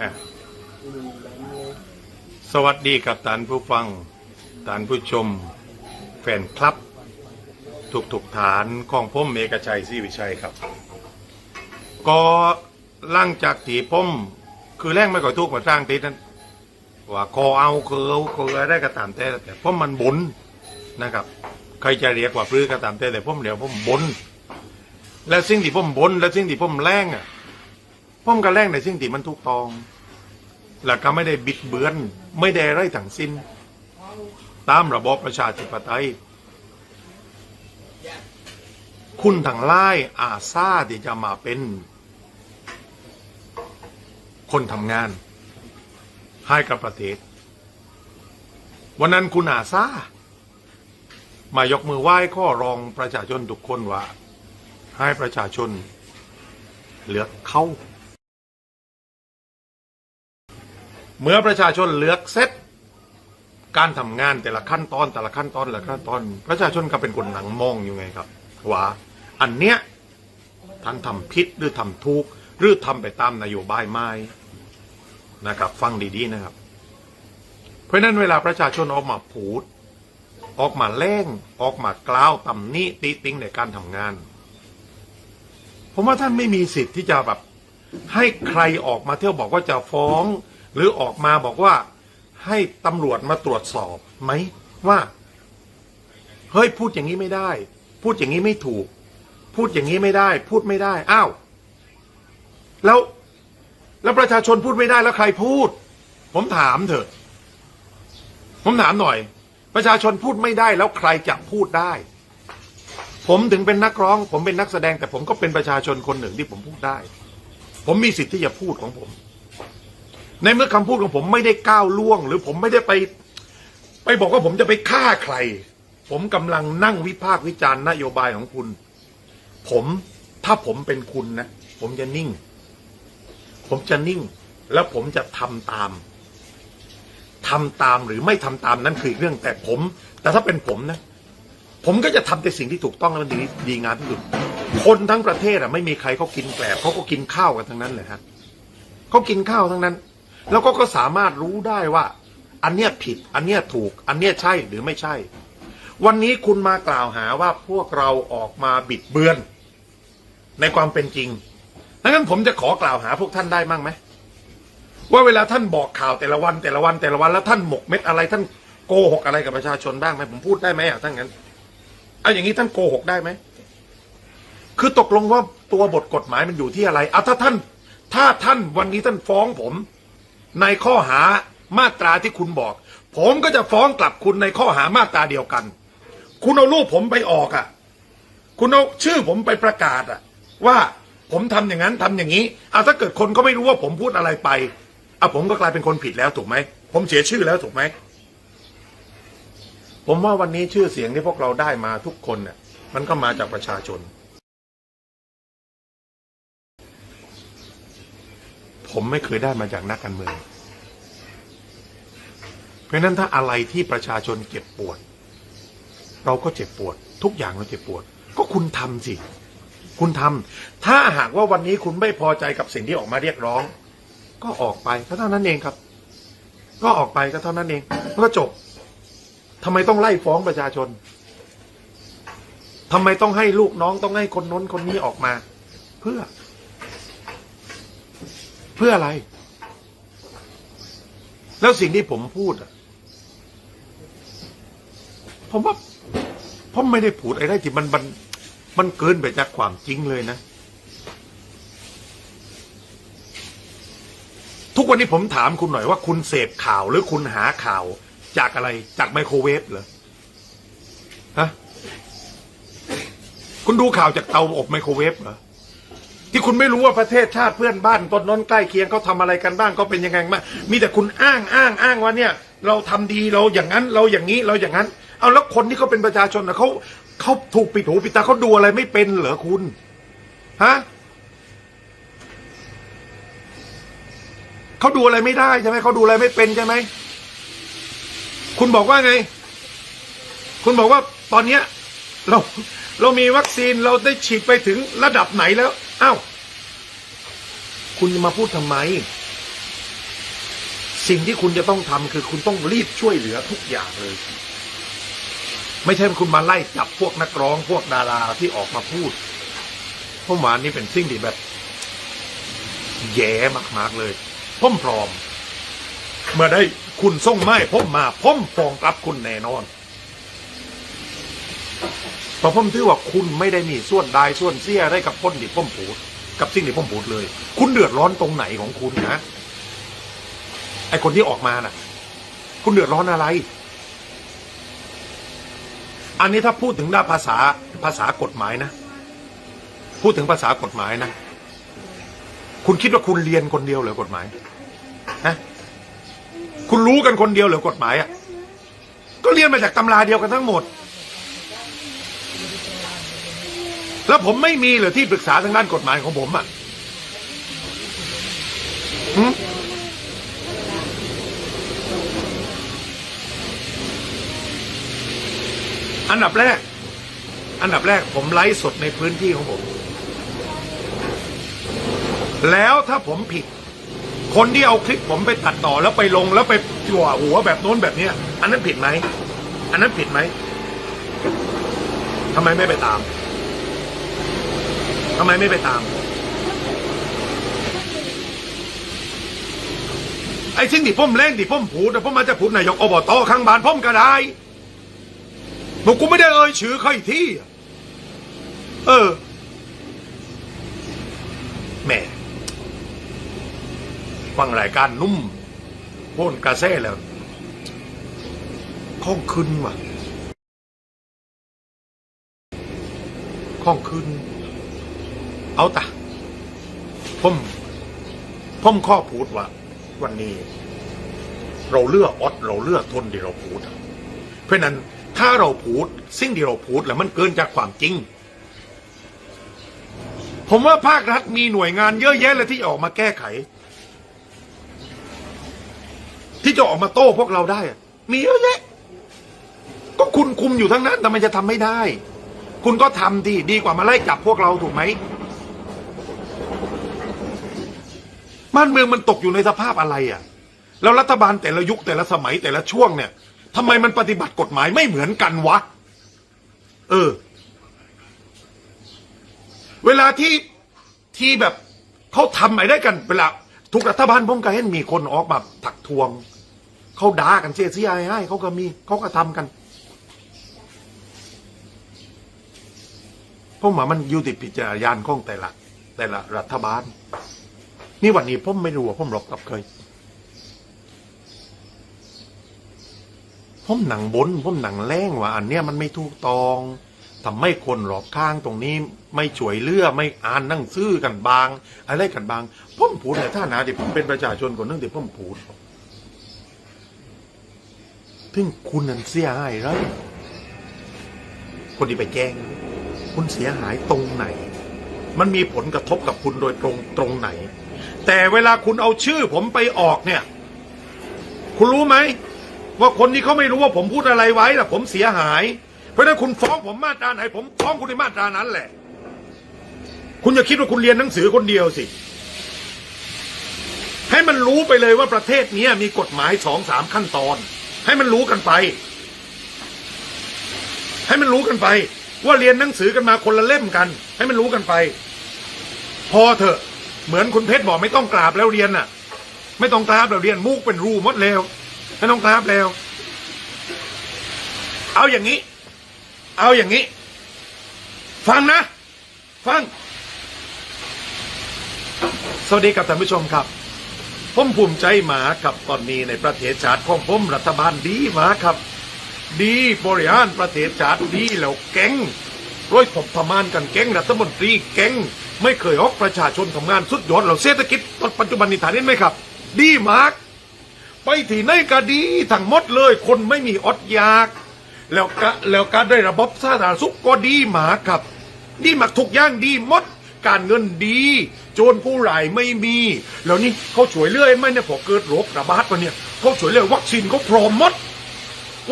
อะสวัสดีกับท่านผู้ฟังท่านผู้ชม แฟนคลับ ทุกทุกๆฐานของผมเอกชัยศรีวิชัยครับ ก็หล่างจากที่มคือแรงไม่ก่อยทุกข์มาสร้างติดนั้นว่าคอเอาคือเอาคืออะไรก็ตามแต่แต่ผมมันบุญนะครับ ใครจะเรียกว่าพลื้ก็ตามแต่แต่ผมเรียกผมบุญและสิ่งที่ผมบุญและสิ่งที่ผมแรงอะ ผมก็แรงในสิ่งที่มันถูกต้องและก็ไม่ได้บิดเบือน ไม่ได้ไรทั้งสิ้น ตามระบอบประชาธิปไตย คุณทั้งไล่อาซาที่จะมาเป็น คนทำงาน ให้กับประเทศ วันนั้นคุณอาซามายกมือไหว้ข้อรองประชาชนทุกคนว่า ให้ประชาชนเลือกเขา เมื่อประชาชนเลือกเสร็จการทำงานแต่ละขั้นตอนแต่ละขั้นตอนแต่ละขั้นตอน ประชาชนก็เป็นคนหนังมองอยู่ไงครับว่าอันเนี้ยท่านทำผิดหรือทำถูกหรือทำไปตามนโยบายไม่นะครับ ฟังดีๆนะครับ เพราะฉะนั้นเวลาประชาชนออกมาพูด ออกมาแล้งออกมากล่าวตำหนิติติงในการทำงาน ผมว่าท่านไม่มีสิทธิ์ที่จะแบบให้ใครออกมาเที่ยวบอกว่าจะฟ้อง หรือออกมาบอกว่าให้ตำรวจมาตรวจสอบไหมว่า เฮ้ยพูดอย่างนี้ไม่ได้ พูดอย่างนี้ไม่ถูก พูดอย่างนี้ไม่ได้ พูดไม่ได้อ้าวแล้วแล้วประชาชนพูดไม่ได้แล้วใครพูด ผมถามเถอะ ผมถามหน่อย ประชาชนพูดไม่ได้แล้วใครจะพูดได้ ผมถึงเป็นนักร้อง ผมเป็นนักแสดงแต่ผมก็เป็นประชาชนคนหนึ่งที่ผมพูดได้ ผมมีสิทธิ์ที่จะพูดของผม ในเมื่อคำพูดของผมไม่ได้ก้าวล่วง หรือผมไม่ได้ไป ไปบอกว่าผมจะไปฆ่าใคร ผมกำลังนั่งวิพากษ์วิจารณ์นโยบายของคุณ ผมถ้าผมเป็นคุณนะ ผมจะนิ่ง ผมจะนิ่ง แล้วผมจะทำตามทำตามหรือไม่ทำตามนั้นคืออีกเรื่อง แต่ผม แต่ถ้าเป็นผมนะ ผมก็จะทำแต่สิ่งที่ถูกต้องและมันดีดีงามที่สุดคนทั้งประเทศอะไม่มีใครเขากินแกลบเขาก็กินข้าวกันทั้งนั้นเลยฮะเขากินข้าวทั้งนั้น แล้วก็ก็สามารถรู้ได้ว่า อันเนี้ยผิด อันเนี้ยถูก อันเนี้ยใช่หรือไม่ใช่ วันนี้คุณมากล่าวหาว่าพวกเราออกมาบิดเบือน ในความเป็นจริงดังนั้นผมจะขอกล่าวหาพวกท่านได้มั่งไหมว่าเวลาท่านบอกข่าวแต่ละวันแต่ละวันแต่ละวันแล้วท่านหมกเม็ดอะไรท่านโกหกอะไรกับประชาชนบ้างไหมผมพูดได้ไหมอะถ้างั้นเอาอย่างนี้ท่านโกหกได้ไหมคือตกลงว่าตัวบทกฎหมายมันอยู่ที่อะไรเอาถ้าท่าน ถ้าท่านวันนี้ท่านฟ้องผม ในข้อหามาตราที่คุณบอก ผมก็จะฟ้องกลับคุณในข้อหามาตราเดียวกัน คุณเอารูปผมไปออกอะ คุณเอาชื่อผมไปประกาศอะว่าผมทำอย่างนั้นทำอย่างนี้อะถ้าเกิดคนก็ไม่รู้ว่าผมพูดอะไรไปอะผมก็กลายเป็นคนผิดแล้วถูกไหม ผมเสียชื่อแล้วถูกไหม ผมว่าวันนี้ชื่อเสียงที่พวกเราได้มาทุกคนเนี่ยมันก็มาจากประชาชน ผมไม่เคยได้มาจากนักการเมือง เพราะนั้นถ้าอะไรที่ประชาชนเจ็บปวด เราก็เจ็บปวด ทุกอย่างเราเจ็บปวด ก็คุณทำสิ คุณทำถ้าหากว่าวันนี้คุณไม่พอใจกับสิ่งที่ออกมาเรียกร้อง ก็ออกไปก็เท่านั้นเองครับ ก็ออกไปก็เท่านั้นเองแล้วก็จบทำไมต้องไล่ฟ้องประชาชนทำไมต้องให้ลูกน้องต้องให้คนน้นคนนี้ออกมา เพื่อ พื่ออะไร แล้วสิ่งที่ผมพูดผมว่าผมไม่ได้พูดอะไรที่มันมันมันเกินไปจากความจริงเลยนะ ทุกวันนี้ผมถามคุณหน่อยว่าคุณเสพข่าวหรือคุณหาข่าวจากอะไรจากไมโครเวฟเหรอฮะคุณดูข่าวจากเตาอบไมโครเวฟเหรอ ที่คุณไม่รู้ว่าประเทศชาติเพื่อนบ้านต้นน้นใกล้เคียงเขาทำอะไรกันบ้างเขาเป็นยังไงบ้างมีแต่คุณอ้างอ้างอ้างว่าเนี่ย เราทำดีเราอย่างนั้นเราอย่างนี้เราอย่างนั้น เอาแล้วคนที่เขาเป็นประชาชนนะเขาเขาถูกปิดหูปิดตาเขาดูอะไรไม่เป็นเหรอคุณฮะเขาดูอะไรไม่ได้ใช่ไหมเขาดูอะไรไม่เป็นใช่ไหมคุณบอกว่าไง คุณบอกว่าตอนเนี้ยเราเรามีวัคซีนเราได้ฉีดไปถึงระดับไหนแล้ว อ้าวคุณมาพูดทำไม สิ่งที่คุณจะต้องทำคือคุณต้องรีบช่วยเหลือทุกอย่างเลย ไม่ใช่คุณมาไล่จับพวกนักร้องพวกดาราที่ออกมาพูดผมว่านี่เป็นสิ่งที่แบบ แย่มากๆเลยพ่มพร้อมเมื่อได้คุณส่งไม้พ่มมาพ่มฟองกลับคุณแน่นอน เพราะผมถือว่าคุณไม่ได้มีส่วนใดส่วนเสียได้กับพ้นที่พ่มพูดกับสิ่งที่พ่มพูดเลย คุณเดือดร้อนตรงไหนของคุณนะไอคนที่ออกมาน่ะ คุณเดือดร้อนอะไร อันนี้ถ้าพูดถึงด้านภาษาภาษากฎหมายนะ พูดถึงภาษากฎหมายนะ คุณคิดว่าคุณเรียนคนเดียวเหรือกฎหมายฮะคุณรู้กันคนเดียวเหรือกฎหมายอะ ก็เรียนมาจากตำราเดียวกันทั้งหมด แล้วผมไม่มีเหรอที่ปรึกษาทางด้านกฎหมายของผมอะหืมอันดับแรก อันดับแรกผมไลฟ์สดในพื้นที่ของผม แล้วถ้าผมผิด คนที่เอาคลิปผมไปตัดต่อแล้วไปลงแล้วไปจั่วหัวแบบโน้นแบบเนี้ย อันนั้นผิดไหม อันนั้นผิดไหมทำไมไม่ไปตามทำไมไม่ไปตาม ไอ้สิ่งที่ผมเล่งที่ผมพูดนะผมมาจะพูดนายกอบตข้างบ้านผมก็ได้บอกกูไม่ได้เอ่ยชื่อใครที่ เออแหม่ฟังรายการนุ่มโพ่นกระแสแล้วข้องคืนว่ะข้องคืน เอาตะผมผมข้อพูดว่า วันนี้ เราเลือกอดเราเลือกทนที่เราพูด เพราะนั้นถ้าเราพูด สิ่งที่เราพูดแล้วมันเกินจากความจริง ผมว่าภาครัฐมีหน่วยงานเยอะแยะเลยที่ออกมาแก้ไข ที่จะออกมาโต้พวกเราได้ มีเยอะแยะ ก็คุณคุมอยู่ทั้งนั้นทำไมจะทำไม่ได้ คุณก็ทำดีดีกว่ามาไล่จับพวกเราถูกไหม บ้านเมืองมันตกอยู่ในสภาพอะไรอะ แล้วรัฐบาลแต่ละยุคแต่ละสมัยแต่ละช่วงเนี่ยทำไมมันปฏิบัติกฎหมายไม่เหมือนกันวะ เออ เวลาที่ที่แบบเขาทำอะไรได้กันเวลาทุกรัฐบาลผมก็เห็นมีคนออกมาถักทวง เขาด่ากันเสียเสียหายหายเขาก็มีเขาก็ทำกันผมว่ามันอยู่ที่พิจารณาณของแต่ละ แต่ละรัฐบาล นี่วันนี้ผมไม่รู้ว่าผมรบกับเคยผมหนังบนผมหนังแรงว่าอันเนี้ยมันไม่ถูกตองทำให้คนรอบข้างตรงนี้ ไม่ช่วยเลือไม่อ่านหนั่งซื้อกันบาง อะไรกันบางผมพูดในท่านะที่ผมเป็นประชาชนคนนึงที่ผมพูดถึงคุณนั้นเสียหายไรคนที่ไปแจ้ง คุณเสียหายตรงไหน มันมีผลกระทบกับคุณโดยตรงตรงไหน แต่เวลาคุณเอาชื่อผมไปออกเนี่ย คุณรู้ไหม ว่าคนที่เขาไม่รู้ว่าผมพูดอะไรไว้ล่ะ ผมเสียหาย เพราะนั้นคุณฟ้องผมมาตราไหน ผมฟ้องคุณในมาตรานั้นแหละ คุณอย่าคิดว่าคุณเรียนหนังสือคนเดียวสิ ให้มันรู้ไปเลยว่าประเทศนี้มีกฎหมายสองสามขั้นตอน ให้มันรู้กันไป ให้มันรู้กันไป ว่าเรียนหนังสือกันมาคนละเล่มกัน ให้มันรู้กันไป พอเถอะ เหมือนคุณเพชรบอกไม่ต้องกราบแล้วเรียนน่ะ ไม่ต้องกราบแล้วเรียนมุกเป็นรูมดแล้วไม่ต้องกราบแล้ว เอาอย่างนี้ เอาอย่างนี้ ฟังนะ ฟัง สวัสดีครับท่านผู้ชมครับ ผมภูมิใจหมาครับตอนนี้ในประเทศชาติของผมรัฐบาลดีหมาครับ ดีบริหารประเทศชาติดีแล้วแก๊งร้อยผมทำงานกันแก๊งรัฐมนตรีแก๊ง ไม่เคยออกประชาชนทำงานสุดยอดเราเศรษฐกิจตอนปัจจุบันนี้ฐานนี้ไหมครับ ดีมาก ไปที่ไหนก็ดีทั้งหมดเลยคนไม่มีอดอยาก แล้วก็แล้วการได้ระบบสาธารณสุขก็ดีหมาครับ ดีมากทุกอย่างดีหมด การเงินดี โจรผู้ร้ายไม่มี แล้วนี่เขาช่วยเรื่อยไหมเนี่ยพอเกิดโรคระบาดมาเนี่ยเขาช่วยเรื่อยวัคซีนเขาพร้อมหมด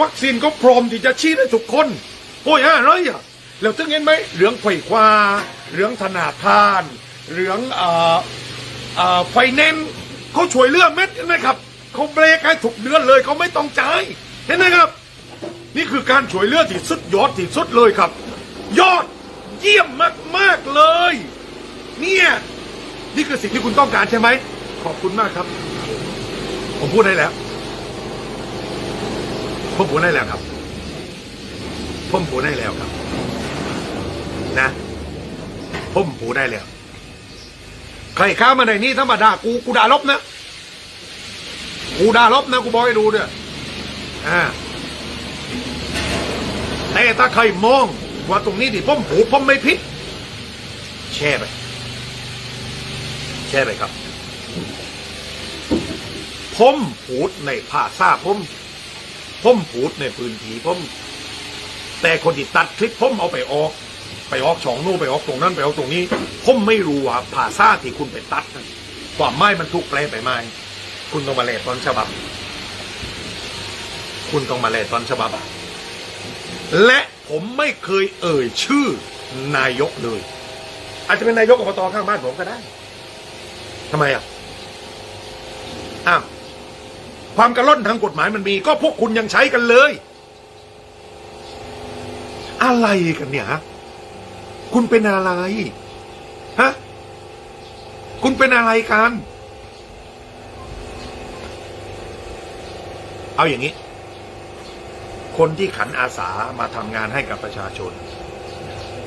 วัคซีนก็พร้อมที่จะฉีดให้ทุกคนโอ้ยฮะไรอะ แล้วถึงเห็นไหมเรื่องไฟควาเรื่องธนาคารเรื่องเอ่อเอ่อไฟแนนซ์เขาช่วยเรื่องเม็ดเห็นไหมครับเขาเบรกให้ถูกเดือนเลยเขาไม่ต้องจ่ายเห็นไหมครับ นี่คือการช่วยเลือที่สุดยอดที่สุดเลยครับ ยอดเยี่ยมมากๆเลย เนี่ยนี่คือสิ่งที่คุณต้องการใช่ไหมขอบคุณมากครับ ผมพูดได้แล้วผมพูดได้แล้วครับผมพูดได้แล้วครับ นะผมพูได้แล้วใครข้ามาในนี้ธรรมดากูกูด่าลบนะกูด่าลบนะกูบอกให้ดูเนี่ยอ่าแต่ถ้าใครมองว่าตรงนี้ที่มผูดผมไม่ผิดแช่ไปแช่ไปครับผมผูดในภาษาผมผมผูดในพื้นที่ผมแต่คนที่ตัดคลิปผมเอาไปออก ไปออกช่องนู้นไปออกตรงนั้นไปออกตรงนี้ ผมไม่รู้ว่าภาษาที่คุณไปตัดนั้นความหมายมันถูกแปลไปไหมคุณต้องมาแลตอนฉบับ คุณต้องมาแลตอนฉบับ และผมไม่เคยเอ่ยชื่อนายกเลย อาจจะเป็นนายกอบตข้างบ้านผมก็ได้ทำไมอะอ้าวความกระล่อนทางกฎหมายมันมี ก็พวกคุณยังใช้กันเลย อะไรกันเนี่ยฮะ คุณเป็นอะไรฮะคุณเป็นอะไรกัน เอาอย่างนี้ คนที่ขันอาสามาทำงานให้กับประชาชน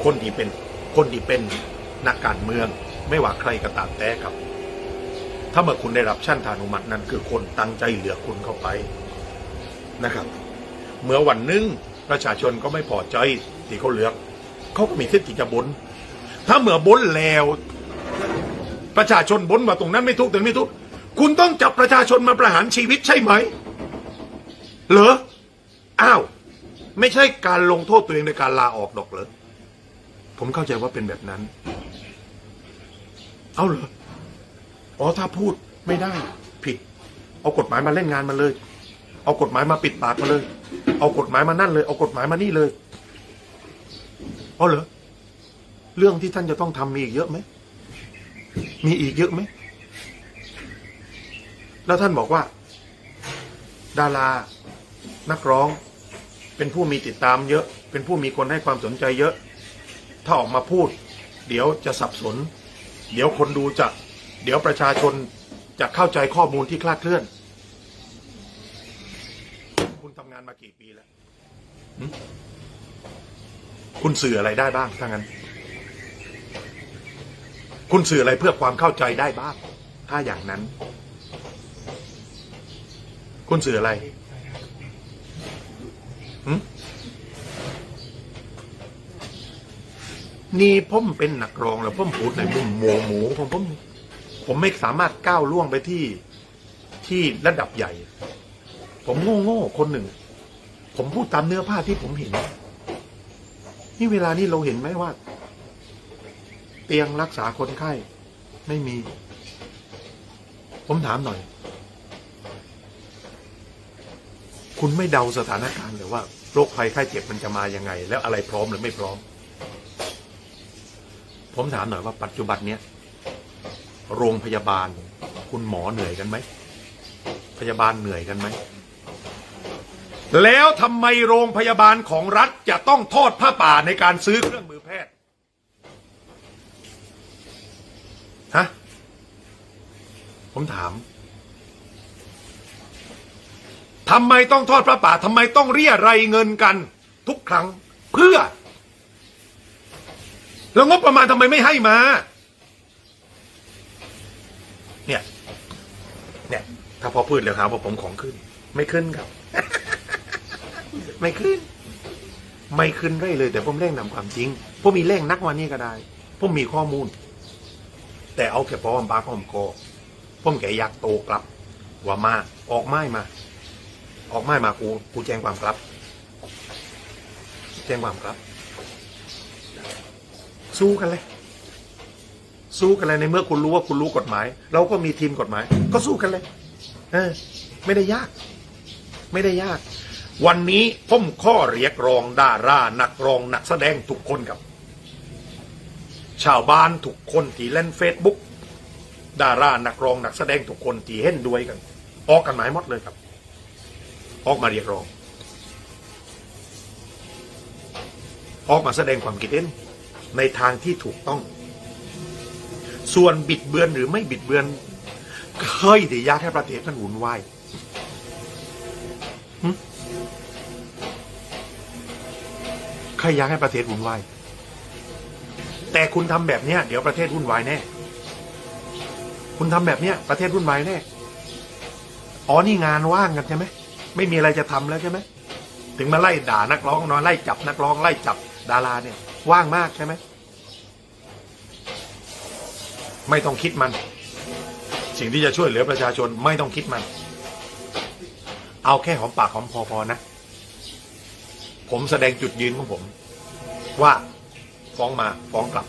คนที่เป็นคนที่เป็นนักการเมือง ไม่ว่าใครก็ตามแต่ครับ ถ้าเมื่อคุณได้รับชั้นทานุมัตินั้นคือคนตั้งใจเหลือคุณเข้าไปนะครับ เมื่อวันหนึงประชาชนก็ไม่พอใจที่เขาเลือก เขาก็มีสิทธิ์ที่จะบน ถ้าเมื่อบนแล้ว ประชาชนบนว่าตรงนั้นไม่ทุกตรงนี้ไม่ทุกคุณต้องจับประชาชนมาประหารชีวิตใช่ไหม เหรอ อ้าว ไม่ใช่การลงโทษตัวเองในการลาออกดอกเหรอ ผมเข้าใจว่าเป็นแบบนั้น เอาเหรอ อ๋อถ้าพูดไม่ได้ ผิด เอากฎหมายมาเล่นงานมาเลย เอากฎหมายมาปิดปากมาเลย เอากฎหมายมานั่นเลย เอากฎหมายมานี่เลย เอเหรอเรื่องที่ท่านจะต้องทำมีอีกเยอะไหมมีอีกเยอะไหมแล้วท่านบอกว่า ดารานักร้อง เป็นผู้มีติดตามเยอะ เป็นผู้มีคนให้ความสนใจเยอะ ถ้าออกมาพูด เดี๋ยวจะสับสน เดี๋ยวคนดูจะเดี๋ยวประชาชนจะเข้าใจข้อมูลที่คลาดเคลื่อน คุณทำงานมากี่ปีแล้ว คุณสื่ออะไรได้บ้างถ้างั้น คุณสื่ออะไรเพื่อความเข้าใจได้บ้าง ถ้าอย่างนั้น คุณสื่ออะไรหึนี่ผมเป็นนักร้องแล้วผมพูดในมุมหมูหมูของผมผมไม่สามารถก้าวล่วงไปที่ที่ระดับใหญ่ ผมโง่โง่คนหนึ่ง ผมพูดตามเนื้อผ้าที่ผมเห็น นี่เวลานี้เราเห็นไหมว่า เตียงรักษาคนไข้ ไม่มี ผมถามหน่อย คุณไม่เดาสถานการณ์เลยว่าโรคภัยไข้เจ็บมันจะมายังไง แล้วอะไรพร้อมหรือไม่พร้อม ผมถามหน่อยว่าปัจจุบันเนี้ยโรงพยาบาล คุณหมอเหนื่อยกันไหมพยาบาลเหนื่อยกันไหม แล้วทำไมโรงพยาบาลของรัฐจะต้องทอดผ้าป่าในการซื้อเครื่องมือแพทย์ฮะผมถามทำไมต้องทอดพระป่าทำไมต้องเรียรายเงินกันทุกครั้งเพื่อ แล้วงบประมาณทำไมไม่ให้มา เนี่ย เนี่ย ถ้าพอพูดแล้วครับว่าผมของขึ้น ไม่ขึ้นครับ ไม่ขึ้น ไม่ขึ้นได้เลย แต่ผมเร่งนำความจริงผมมีเร่งนักวันนี้ก็ได้ผมมีข้อมูล แต่เอาแค่พอมปากหอมคอผมแกอยากโตกลับ ว่ามาออกไม้มา ออกไม้มากูกูแจ้งความกลับ แจ้งความกลับ สู้กันเลยสู้กันเลยในเมื่อคุณรู้ว่าคุณรู้กฎหมาย เราก็มีทีมกฎหมาย ก็สู้กันเลย เออ ไม่ได้ยาก ไม่ได้ยาก วันนี้ผมข้อเรียกร้องดารานักร้องนักแสดงทุกคนครับ ชาวบ้านทุกคนที่เล่นเฟซบุ๊กดารานักร้องนักแสดงทุกคนที่เห็นด้วยกัน ออกกันหมายหมดเลยครับ ออกมาเรียกร้อง ออกมาแสดงความคิดเห็นในทางที่ถูกต้อง ส่วนบิดเบือนหรือไม่บิดเบือนเคยที่ยากให้ประเทศมันวุ่นวาย ครอยากให้ประเทศวุ่นวาย แต่คุณทำแบบเนี้ย เดี๋ยวประเทศวุ่นวายแน่ คุณทำแบบเนี้ย ประเทศวุ่นวายแน่ อ๋อนี่งานว่างกันใช่ไหม ไม่มีอะไรจะทำแล้วใช่ไหม ถึงมาไล่ด่านักร้องนอนไล่จับนักร้องไล่จับดาราเนี่ย ว่างมากใช่ไหม ไม่ต้องคิดมัน สิ่งที่จะช่วยเหลือประชาชนไม่ต้องคิดมัน เอาแค่หอมปากหอมคอพอนะ ผมแสดงจุดยืนของผม ว่าฟ้องมาฟ้องกลับ